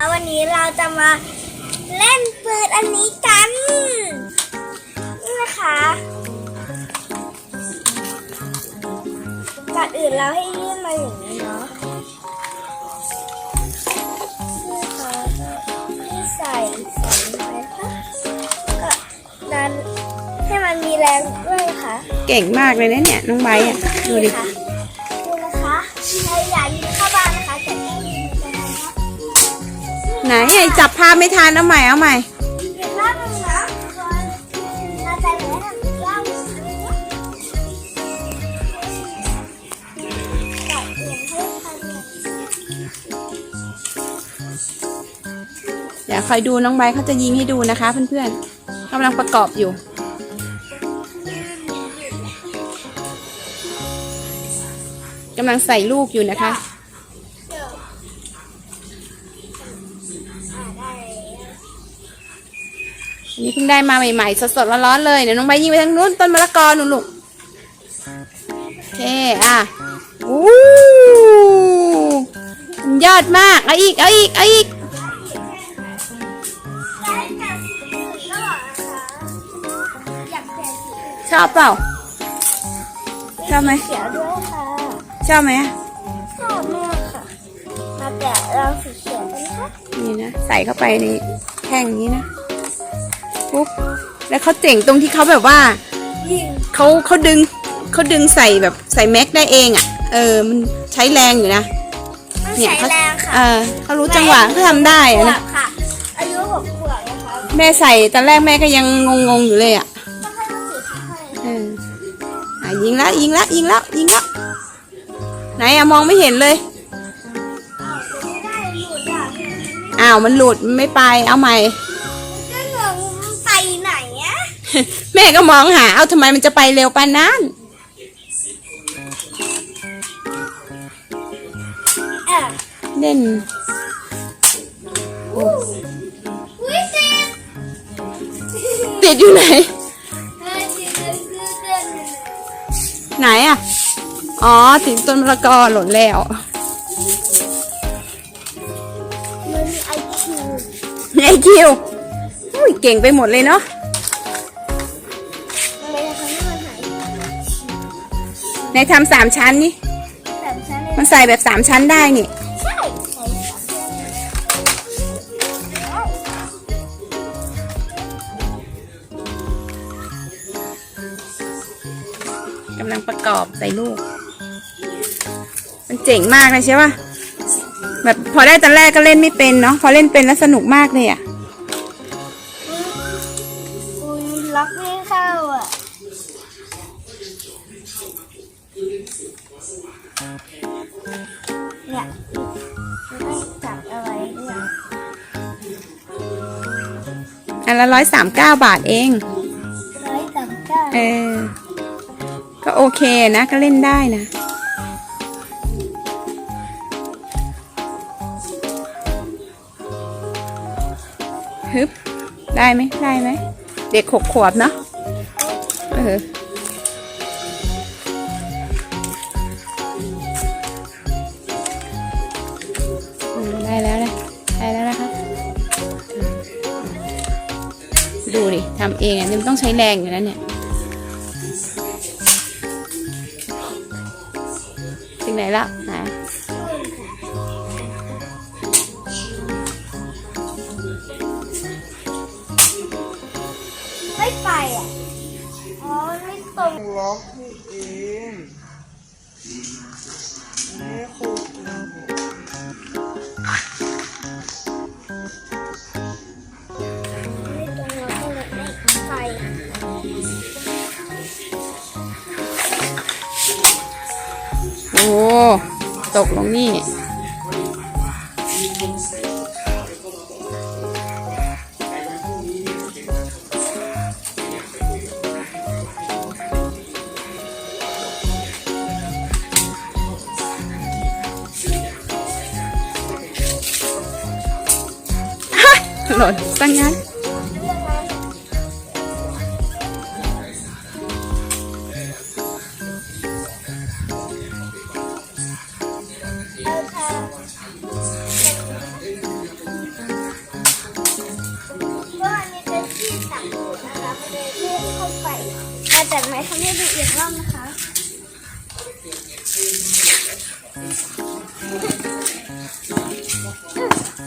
วันนี้เราจะมาเล่นปืนอันนี้กันนี่นะคะก่อนอื่นเราให้ยื่นมาอย่างนี้เนาะนี่ค่ะที่ใส่ใส่ไปค่ะก็ดันให้มันมีแรงด้วยค่ะ เก่งมากเลยนะเนี่ย น้องไบร์ทอะดูดิค่ะ ไหนไอ้จับภาพไม่ทันเอาใหม่เอาใหม่อีกรอบหนึงนะคนเราจะเหลืออีกรอบหนึงนะตัดเปลี่ยนให้ทันเลยเดี๋ยวคอยดูน้องไบร์เขาจะยิงให้ดูนะคะเพื่อนๆกำลังประกอบอยู่กำลังใส่ลูกอยู่นะคะ อันนี้เพิ่งได้มาใหม่ๆ สดๆร้อนๆเลย เดี๋ยวน้องไบร์ทยิงไปทางนู้นต้นมะละกอหนูลูกโอเค อะอู้มันยอดมาก เอาอีก เอาอีก เอาอีกได้แต่สีอื่นก็หรอนะคะอยากเปลี่ยนสีอื่นชอบเปล่า ชอบไหมเขียวด้วยค่ะ ชอบไหมชอบมากค่ะ มาแกะเราสีเขียวกันนะคะนี่นะ ใส่เข้าไปในแท่งนี้นะ ปุ๊บแล้วเขาเจ๋งตรงที่เขาแบบว่ายิงเขาเขาดึงเขาดึงใส่แบบใส่แม็กได้เองอะ่ะ เออ มันใช้แรงอยู่นะต้องเนี่ยใช้เขาแรงค่ะเออเขารู้จังหวะเขาทำได้อะขวนะบค่ะอายุหกขวบนะคะแม่ใส่ตอนแรกแม่ก็ยังงงๆอยู่เลยอะ่ะต้องให้มันสีค่อยๆเอออะยิงแล้วยิงแล้วยิงแล้วยิงแล้วไหนอะมองไม่เห็นเลยอ้าวจะไม่ได้หลุดอะอ้าวมันหลุดมันไม่ไปเอาใหม่ แม่ก็มองหา เอาทำไมมันจะไปเร็วปานนั้นเออเล่นอุ้ยติดติดอยู่ไหนเฮ้ยติดเลยคือเดินเลยไหนอะอ๋อถึงต้นมะละกอหล่นแล้วมันมีไอคิวไอคิว อุ้ยเก่งไปหมดเลยเนาะ ในทำสามชั้นนี่ แบบฉันเลยมันใส่แบบสามชั้นได้นี่ ใช่ใส่สามเดือนกำลังประกอบใส่ลูก มันเจ๋งมากเลยใช่ปะแบบพอได้ตอนแรกก็เล่นไม่เป็นเนาะ พอเล่นเป็นแล้วสนุกมากเลยอะ เนี่ยมันต้องจับเอาไว้เนี่ยอันละร้อยสามเก้าบาทเอง ร้อยสามเก้าเออ ก็โอเคนะ ก็เล่นได้นะ ฮึบ ได้ไหม ได้ไหม เด็กหกขวบเนาะ เอออื ดูดิทำเองอะเนี่ยมันต้องใช้แรงอยู่แล้วเนี่ยถึงไหนละนะไม่ไปอะ อ๋อไม่ตรงหรอ ตกลงนี่ฮะหล่นซะงั้น มาจากไหนทำให้ดูอีกรอบนะคะ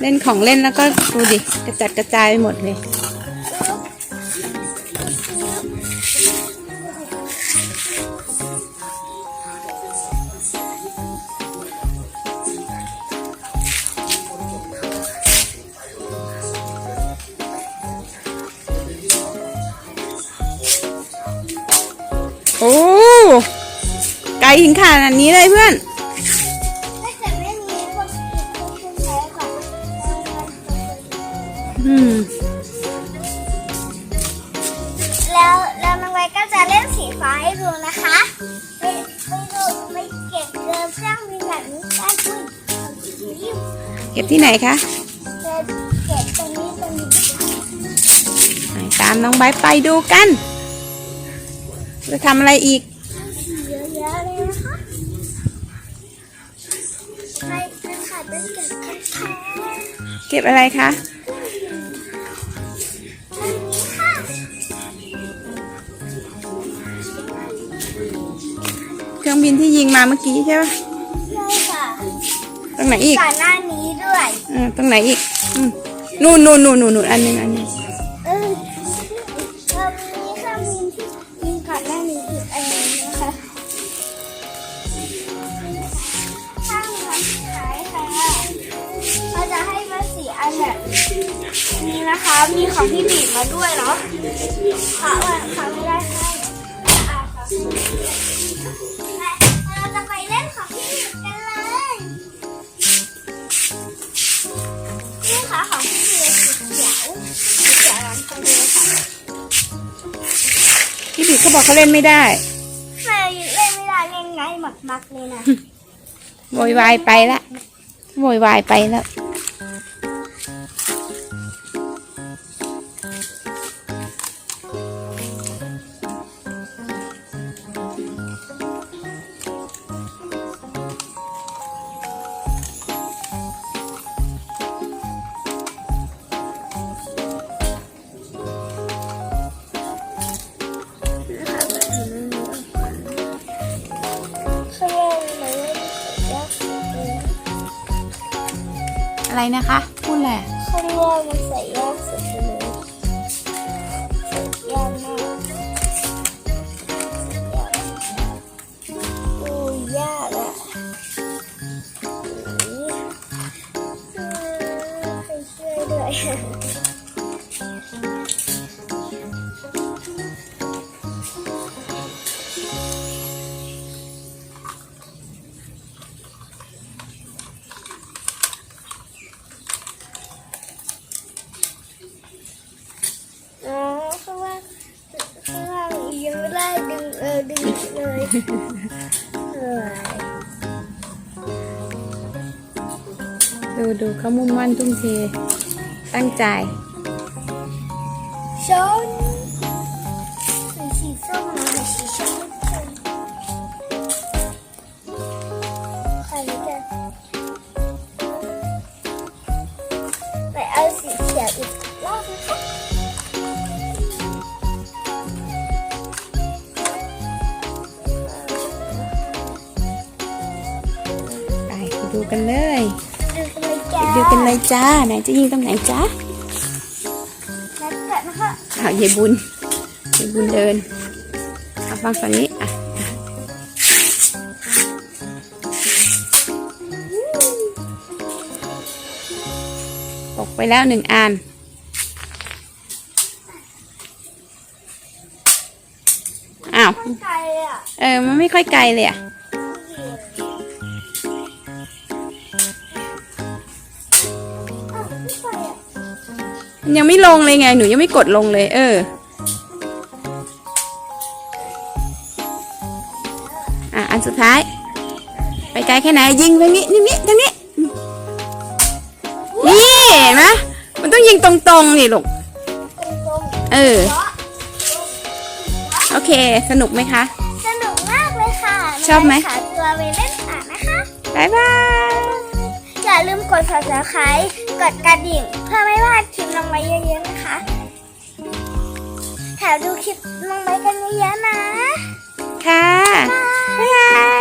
เล่นของเล่นแล้วก็ดูดิกระจัดกระจายไปหมดเลย ถึงขนาดนี้เลยเพื่อนถ้าเกิดไม่มีคนคนใช้ค่ะอืม แล้วแล้วน้องไว้ก็จะเล่นสีฟ้าให้ดูนะคะไปไปดูไปเก็บเดินเครื่องบินแบบนี้ได้ด้วยรีบเก็บที่ไหนคะเดินเก็บตรงนี้ตรงนี้ไหนตามน้องไบร์ทไปดูกัน จะทำอะไรอีก เป็นเก็บกันค่ะเก็บอะไรคะอันนี้ค่ะเครื่องบินที่ยิงมาเมื่อกี้ใช่ปะใช่ค่ะตรงไหนอีกก่อนหน้านี้ด้วยเออตรงไหนอีกอืมนู่นนู่นนู่นนู่นนู่นอันหนึงอันหนึง นี้นะคะ มีของพี่บีบมาด้วยเนาะค่ะว่าค่ะไม่ได้ให้อะค่ะเราจะไปเล่นของพี่บีบกันเลยนี่ค่ะของพี่บีบสีเขียวสีเขียวร้านคนเดียวค่ะพี่บิ๊กเขาบอกเขาเล่นไม่ได้แม่เล่นไม่ได้เล่นง่ายมากๆเลยนะโวยวายไปละโวยวายไปแล้ว อะไรนะคะ พูดแหละข้างล่างมันใส่ยากสุดเลยยากมากโอ้ยากอะอุ๊ยออใครช่วยด้วย ดึงเลยเออดูดูเขามุ่งมั่นทุ่มเทตั้งใจ ดูกันเลยดูกันเลยจ้าดูกันเลยจ้าไหนจะยิงตรงไหนจ้านัดกันนะคะอ้าวยายบุญยายบุญเดินเอาฟังฝั่งนี้อะอะตกไปแล้วหนึ่งอันอ้าวไกลเลยอะเออมันไม่ค่อยไกลเลยอะ ยังไม่ลงเลยไง หนูยังไม่กดลงเลย เออ อะ อันสุดท้าย ไปไกลแค่ไหน ยิงตรงนี้นี่นี่ตรงนี้ นี่เห็นไหมมันต้องยิงตรงๆนี่ลูกตรงๆเออเพราะโอเค สนุกไหมคะ สนุกมากเลยค่ะชอบไหม ขาตัวไปเล่นขานะคะ บ๊ายบาย อย่าลืมกด subscribe กดกระดิ่ง เพื่อไม่พลาดคลิปน้องไม้เยอะๆนะคะแถวดูคลิปน้องไม้กันเยอะๆนะ ค่ะ บ๊ายบาย